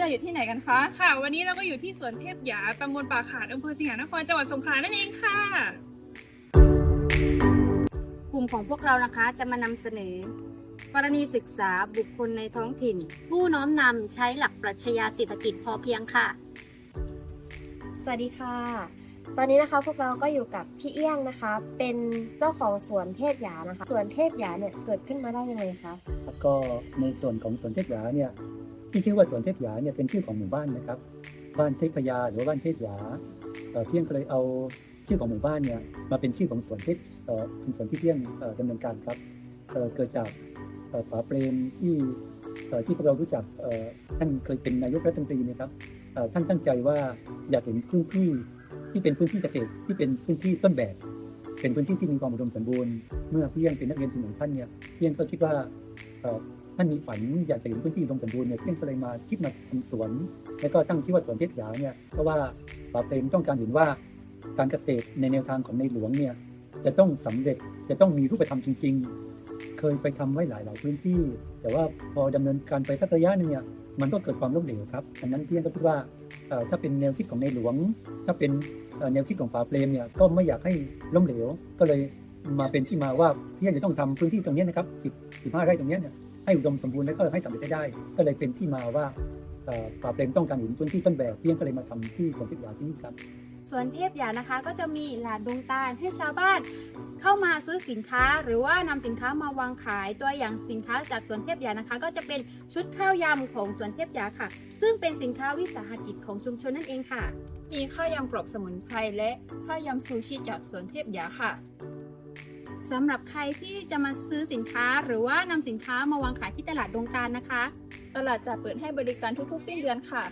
วันนี้เราอยู่ที่ไหนกันคะค่ะ วันนี้เราก็อยู่ที่สวนเทพหยาตำบลป่าขาดอำเภอสิงหานครจังหวัดสงขลานั่นเองค่ะ กลุ่มของพวกเรานะคะจะมานำเสนอกรณีศึกษาบุคคลในท้องถิ่น ผู้น้อมนำใช้หลักปรัชญาเศรษฐกิจพอเพียงค่ะ สวัสดีค่ะ ตอนนี้นะคะพวกเราก็อยู่กับพี่เอี้ยงนะคะ เป็นเจ้าของสวนเทพหยานะคะ สวนเทพหยาเนี่ยเกิดขึ้นมาได้ยังไงคะแล้วก็ในส่วนของสวนเทพหยาเนี่ย ที่ชื่อว่าสวนเทพหยาเนี่ยเป็นชื่อของหมู่บ้านนะครับ บ้านเทพยาหรือว่าบ้านเทพหยาเอ่อเที่ยงก็เลยเอาชื่อของหมู่บ้านเนี่ยมาเป็นชื่อของสวนเทพเป็นสวนที่เที่ยงเอ่อดำเนินการครับเเกิดจากป๋าเปรมที่ที่พวกเรารู้จักท่านเคยเป็นนายกรัฐมนตรีนะครับท่านตั้งใจว่าอยากเห็นพื้นที่ที่เป็นพื้นที่เกษตรที่เป็นพื้นที่ต้นแบบ เป็นพื้นที่ที่มีความอุดมสมบูรณ์ เมื่อเพียงเป็นนักเรียนถึงของท่านเนี่ยเพียงก็คิดว่า ท่านมีฝันอยากจะเห็นพื้นที่อุดมสมบูรณ์เนี่ยเพียงก็เลยมาคิดมาทำสวน แล้วก็ตั้งชื่อว่าสวนเทพหยาเนี่ยเพราะว่าป่าเปรมต้องการเห็นว่าการเกษตรในแนวทางของในหลวงเนี่ยจะต้องสำเร็จจะต้องมีรูปธรรมจริง ๆ เคยไปทำไว้หลาย ๆ พื้นที่ แต่ว่าพอดำเนินการไปสักระยะหนึงเนี่ยมันก็เกิดความล้มเหลวครับดังนั้นเพียงก็คิดว่าถ้าเป็นแนวคิดของในหลวง ถ้าเป็นแนวคิดของป่าเปรมเนี่ยก็ไม่อยากให้ล้มเหลว ก็เลยมาเป็นที่มาว่าเพียงจะต้องทำพื้นที่ตรงนี้นะครับ10 15ไร่ตรงนี้เนี่ย ให้อุดมสมบูรณ์และก็ให้สำเร็จได้ ก็เลยเป็นที่มาว่าป่าเปรมต้องการเห็นพื้นที่ต้นแบบเพียงก็เลยมาทำที่สวนเทพยาที่นี่ครับสวนเทพยานะคะก็จะมีหลาดดงตาลให้ชาวบ้านเข้ามาซื้อสินค้า หรือว่านำสินค้ามาวางขายตัวอย่างสินค้าจากสวนเทพยานะคะ ก็จะเป็นชุดข้าวยำของสวนเทพยาค่ะ ซึ่งเป็นสินค้าวิสาหกิจของชุมชนนั่นเองค่ะ มีข้าวยำกรอบสมุนไพรและข้าวยำซูชิจากสวนเทพยาค่ะ สำหรับใครที่จะมาซื้อสินค้าหรือว่านำสินค้ามาวางขายที่ตลาดดงตาลนะคะ ตลาดจะเปิดให้บริการทุกๆสิ้นเดือนค่ะ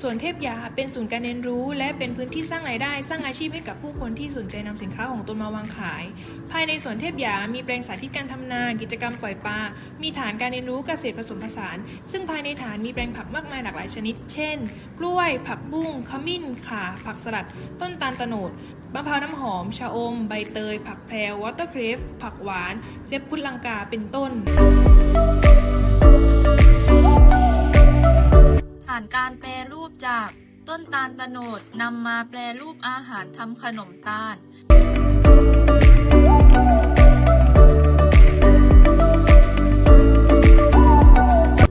สวนเทพยาเป็นศูนย์การเรียนรู้ และเป็นพื้นที่สร้างรายได้สร้างอาชีพให้กับผู้คนที่สนใจนำสินค้าของตนมาวางขาย ภายในสวนเทพยามีแปลงสาธิตการทำนา กิจกรรมปล่อยปลา มีฐานการเรียนรู้เกษตรผสมผสาน ซึ่งภายในฐานมีแปลงผักมากมายหลากหลายชนิด เช่น กล้วย ผักบุ้ง ขมิ้น ข่า ผักสลัด ต้นตาลตะโนด มะพร้าวน้ำหอม ชะอม ใบเตย ผักแพรววอเตอร์เครฟ ผักหวาน เล็บพุทธลังกา เป็นต้นานการแปรรูปจากต้นตาลตะโนดนำมาแปรรูปอาหารทำขนมตาล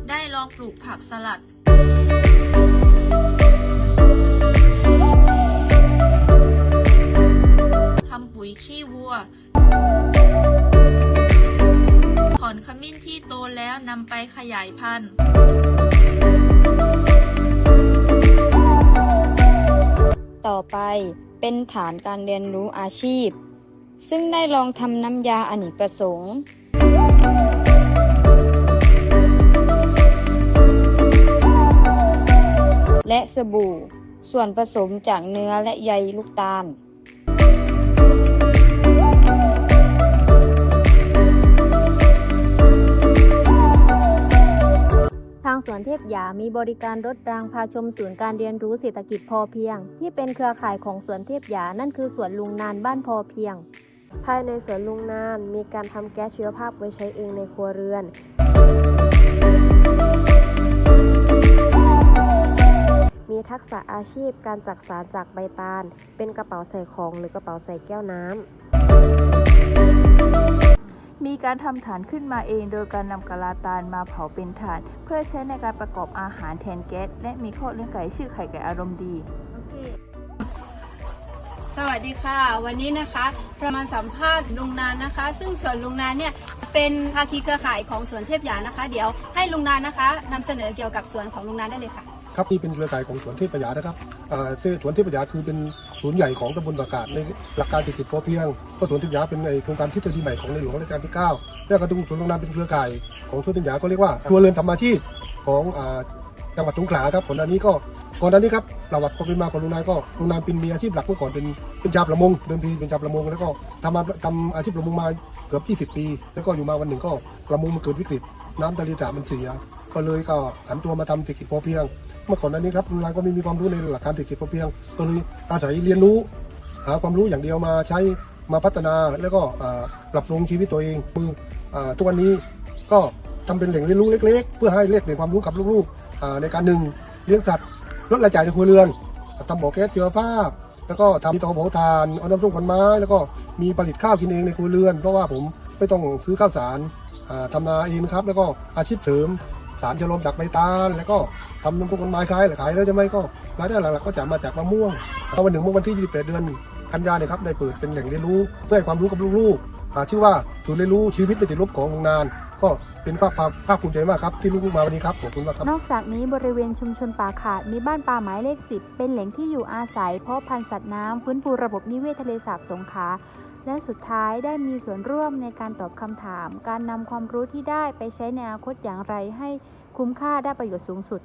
ได้ลองปลูกผักสลัด แล้วนำไปขยายพันธุ์ต่อไปเป็นฐานการเรียนรู้อาชีพ ซึ่งได้ลองทำน้ำยาอเนกประสงค์ และสบู่ ส่วนผสมจากเนื้อและใยลูกตาลางสวนเทพหยามีบริการรถรางพาชมศูนย์การเรียนรู้เศรษฐกิจพอเพียง ที่เป็นเครือข่ายของสวนเทพหยานั่นคือสวนลุงนานบ้านพอเพียง ภายในสวนลุงนานมีการทำแก๊สชีวภาพไว้ใช้เองในครัวเรือน มีทักษะอาชีพการจักสารจากใบตาล เป็นกระเป๋าใส่ของหรือกระเป๋าใส่แก้วน้ำ การทำฐานขึ้นมาเองโดยการนำกะลาตาลมาเผาเป็นถ่าน เพื่อใช้ในการประกอบอาหารแทนแก๊สและมีข้อเลี้ยงไก่ชื่อไข่ไก่อารมณ์ดี สวัสดีค่ะ วันนี้นะคะเรามาณสัมภาษณ์ลุงนานนะคะ ซึ่งสวนลุงนานเนี่ยเป็นภาคีเครือข่ายของสวนเทพหยานะคะ เดี๋ยวให้ลุงนานนะคะนำเสนอเกี่ยวกับสวนของลุงนานได้เลยค่ะ ครับนี่เป็นเครือข่ายของสวนเทพปัญญานะครับสวนเทพปัญญาคือเป็นศูนย์ใหญ่ของตำบลประกาศในหลักการเศรษฐกิจพอเพียงก็สวนเทพปัญญาเป็นในโครงการทฤษฎีใหม่ของในหลวงรัชกาลที่9และกระตุ้นสวนโรงงานเป็นเครือข่ายของสวนเทพปัญญาก็เรียกว่าครัวเรือนทำอาชีพของจังหวัดสงขลาครับผลอันนี้ก็ก่อนหน้านี้ครับประวัติความเป็นมาของลุงนายก็ลุงนายเป็นมีอาชีพหลักเมื่อก่อนเป็นเป็นชาวประมงเดิมทีเป็นชาวประมงแล้วก็ทำมาทำอาชีพประมงมาเกือบ20 ปี แล้วก็อยู่มาวันหนึ่งก็ประมงมันเกิดวิกฤต น้ำทะเลสาบมันเสียก็เลยก็หันตัวมาทำเศรษฐกิจพอเพียง มื่อก่อนหน้านี้ครับลุงลาก็ไม่มีความรู้ในหลักการเศรษฐกิจพอเพียง ก็เลยอาศัยเรียนรู้ หาความรู้อย่างเดียวมาใช้มาพัฒนาแล้วก็ปรับปรุงชีวิตตัวเองมืออ่าทุกวันนี้ก็ทำเป็นแหล่งเรียนรู้เล็ก ๆ เพื่อให้เรียกเรียนความรู้กับลูกๆในการหนึ่งเลี้ยงสัตว์ลดรายจ่ายในครัวเรือนทำบ่อแก๊สชีวภาพ แล้วก็ทำที่เตาเผาถ่านเอาน้ำส้มควันไม้ แล้วก็มีผลิตข้าวกินเองในครัวเรือน เพราะว่าผมไม่ต้องซื้อข้าวสารอ่าทำนาเองครับ แล้วก็อาชีพเสริม สารชะลมจากใบตาล แล้วก็ทำน้ำส้มควันไม้ขายขายแล้วจะไหม่ก็รายได้หลักๆก็จะมาจากมะม่วงเอาวันหนึ่งเมื่อวันที่ 28 เดือนกันยาเนี่ยครับได้เปิดเป็นแหล่งเรียนรู้เพื่อให้ความรู้กับลูกๆอ่าชื่อว่าศูนย์เรียนรู้ชีวิตไม่ติดลบของโรงงาน ก็เป็นภาคภาคภูมิใจมากครับ ที่ลูกๆมาวันนี้ครับขอบคุณมากครับ นอกจากนี้บริเวณชุมชนป่าขาดมีบ้านป่าหมายเลข 10 เป็นแหล่งที่อยู่อาศัยเพาะพันธุ์สัตว์น้ำฟื้นฟูระบบนิเวศทะเลสาบสงขลา และสุดท้ายได้มีส่วนร่วมในการตอบคำถาม การนำความรู้ที่ได้ไปใช้ในอนาคตอย่างไรให้คุ้มค่าได้ประโยชน์สูงสุด